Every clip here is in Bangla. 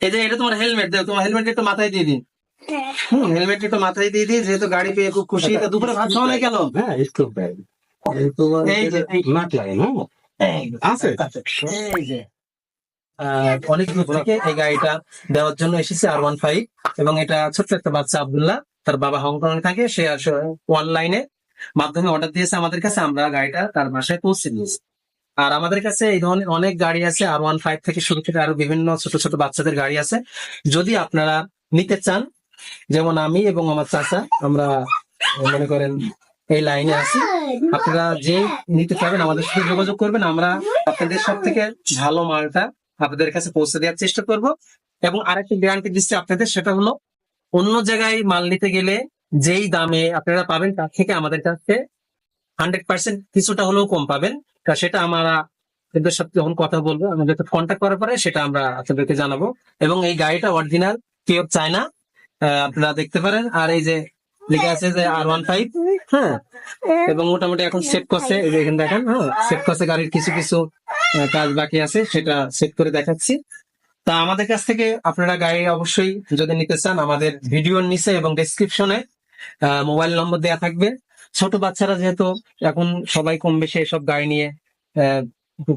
এই যে এটা তোমার হেলমেট দেখো তোমার হেলমেট একটু মাথায় দিয়ে দিন। হুম হেলমেট একটু মাথায় দিয়ে দিই যেহেতু গাড়ি পেয়ে খুব খুশি তা দুপুরে ভাত খাওয়া নাই কেন হ্যাঁ একটু এই যে, নাক লাগে না আছে? এই যে। অনেক দূর থেকে এই গাড়িটা দেওয়ার জন্য এসেছে আর ওয়ান ফাইভ এবং এটা ছোট্ট একটা বাচ্চা আব্দুল্লাহ তার বাবা হংকং এ থাকে সে আসলে অনলাইনে মাধ্যমে অর্ডার দিয়েছে আমাদের কাছে আমরা গাড়িটা তার বাসায় পৌঁছে দিয়েছি। আর আমাদের কাছে এই ধরনের অনেক গাড়ি আছে আর ওয়ান ফাইভ থেকে শুরু থেকে আরও বিভিন্ন ছোট ছোট বাচ্চাদের গাড়ি আছে। যদি আপনারা নিতে চান, যেমন আমি এবং আমার চাচা, আমরা মনে করেন এই লাইনে আছি। আপনারা যে নিতে চাবেন, আমাদের সাথে যোগাযোগ করবেন। আমরা আপনাদের সব থেকে ভালো মালটা আপনাদের কাছে পৌঁছে দেওয়ার চেষ্টা করব। এবং আরেকটি গ্যারান্টি দিচ্ছি আপনাদের, সেটা হলো অন্য জায়গায় মাল নিতে গেলে যেই দামে আপনারা পাবেন, তার থেকে আমাদের কাছে হান্ড্রেড পার্সেন্ট কিছুটা হলেও কম পাবেন। সেটা আমরা এদের সাথে যখন কথা বলব আমাদের কন্ট্যাক্ট করার পরে সেটা আমরা আপনাদেরকে জানাব। এবং এই গাড়িটা অরিজিনাল পিওর চায়না আপনারা দেখতে পারেন। আর এই যে লেখা আছে যে আর ওয়ান ফাইভ হ্যাঁ? এবং মোটামুটি এখন সেট করছে, এই যে এখানে দেখেন হ্যাঁ? সেট করছে গাড়ির কিছু কিছু কাজ বাকি আছে, সেটা সেট করে দেখাচ্ছি। তা আমাদের কাছ থেকে আপনারা গাড়ি অবশ্যই যদি নিতে চান, আমাদের ভিডিওর নিচে এবং ডেসক্রিপশনে মোবাইল নম্বর দেওয়া থাকবে। ছোট বাচ্চারা যেহেতু এখন সবাই কম বেশি এসব গাড়ি নিয়ে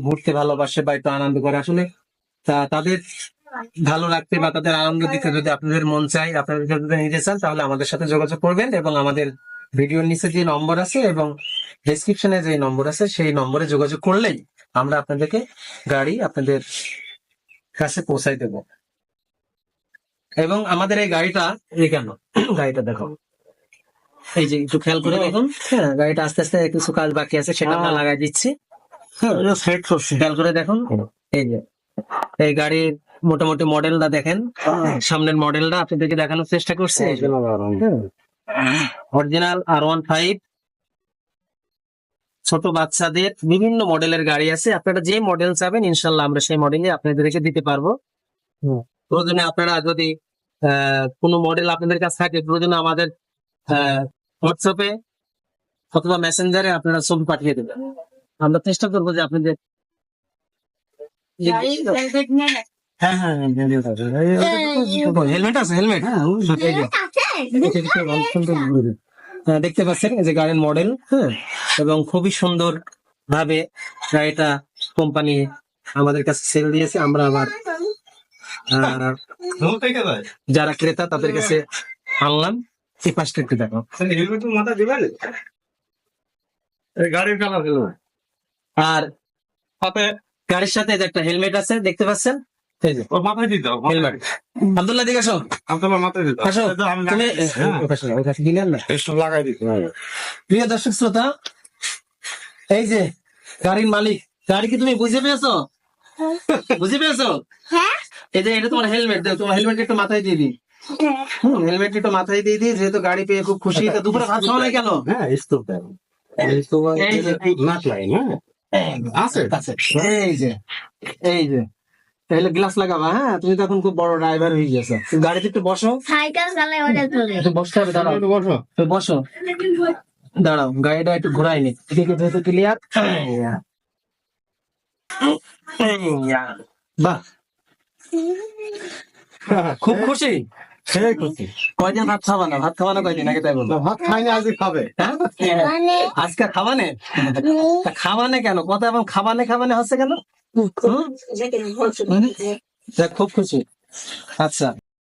ঘুরতে ভালোবাসে বা একটু আনন্দ করে, আসলে তা তাদের ভালো রাখতে বা তাদের আনন্দ দিতে যদি আপনাদের মন চাই আপনারা যদি নিতে চান, তাহলে আমাদের সাথে যোগাযোগ করবেন এবং আমাদের ভিডিওর নিচে যে নম্বর আছে এবং ডেসক্রিপশনে যে নম্বর আছে, সেই নম্বরে যোগাযোগ করলেই আমরা আপনাদেরকে গাড়ি আপনাদের কাছে পৌঁছাই দেব। এবং আমাদের এই গাড়িটা, এই কেন? গাড়িটা দেখো। এই যে একটু খেয়াল করে দেখুন। হ্যাঁ গাড়িটা আস্তে আস্তে কিছু কাজ বাকি আছে সেটা আমরা লাগাই দিচ্ছি। হ্যাঁ সেট করছি। খেয়াল করে দেখুন। এই যে এই গাড়ির মোটামুটি মডেলটা দেখেন। সামনের মডেলটা আপনাদেরকে দেখানোর চেষ্টা করছি। অরিজিনাল আর ওয়ান ফাইভ ছোট বাচ্চাদের বিভিন্ন মডেলের গাড়ি আছে। আপনারা যে মডেল চাবেন ইনশাল্লাহ আমরা সেই মডেলে আপনাদেরকে দিতে পারব। প্রয়োজনে আপনারা যদি আহ, কোনো মডেল আপনাদের কাছে থাকে প্রয়োজনে আমাদের হোয়াটসঅ্যাপে অথবা মেসেঞ্জারে আপনারা ছবি পাঠিয়ে দেবেন। আমরা চেষ্টা করব যে আপনাদের হ্যাঁ হ্যাঁ হেলমেট আছে। হেলমেট হ্যাঁ, দেখতে পাচ্ছেন? এই যে গাড়ির মডেল হ্যাঁ এবং খুবই সুন্দর ভাবে গাড়িটা কোম্পানি আমাদের কাছে সেল দিয়েছে। আমরা আবার যারা ক্রেতা তাদের কাছে আনলাম। এই পাশটা একটু দেখো। মাথা দিবেন গাড়ির কালার হলো আর সাথে গাড়ির সাথে যে একটা হেলমেট আছে দেখতে পাচ্ছেন? এই যে। ওর মাথায় দিতে হেলমেট আব্দুল্লাহ দিকে আসো। আপনার মাথায় দিতে আসো। তুমি হ্যাঁ। লাগাই দিতে প্রিয় দর্শক শ্রোতা এই যে গাড়ির মালিক গাড়ি কি তুমি বুঝে পেয়েছ? বুঝে পেয়েছ? হ্যাঁ। এই যে এটা তোমার হেলমেট তোমার হেলমেট একটু মাথায় দিয়ে দিই। হুম হেলমেট একটু মাথায় দিয়ে দিই যেহেতু গাড়ি পেয়ে খুব খুশি তা দুপুরে ভাত খাওয়া নাই কেন? হ্যাঁ এই যে, এই- নাক লাগে না আছে? আছে। এই যে এই যে। তাহলে গ্লাস লাগাবা হ্যাঁ? তুমি তো এখন খুব বড় ড্রাইভার হয়ে গেছো। গাড়িতে একটু বসো। সাইকেল চালায় ওটা চলে একটু বসতে হবে দাঁড়াও। একটু বসো। বসো। দাঁড়াও গাড়িটা একটু ঘোরাই নি। এদিকে যেহেতু ক্লিয়ার বাহ। খুব খুশি? সেই খুশি। কয়দিন ভাত খাবা না? ভাত খাবা না কয়দিন? আগে তাই বলব। ভাত খাইনি আজকে খাবে। হ্যাঁ? মানে আজকে খাবানে? খাবানে কেন? কথা এবং খাবানে খাবানে হচ্ছে কেন? খুব খুশি। আচ্ছা।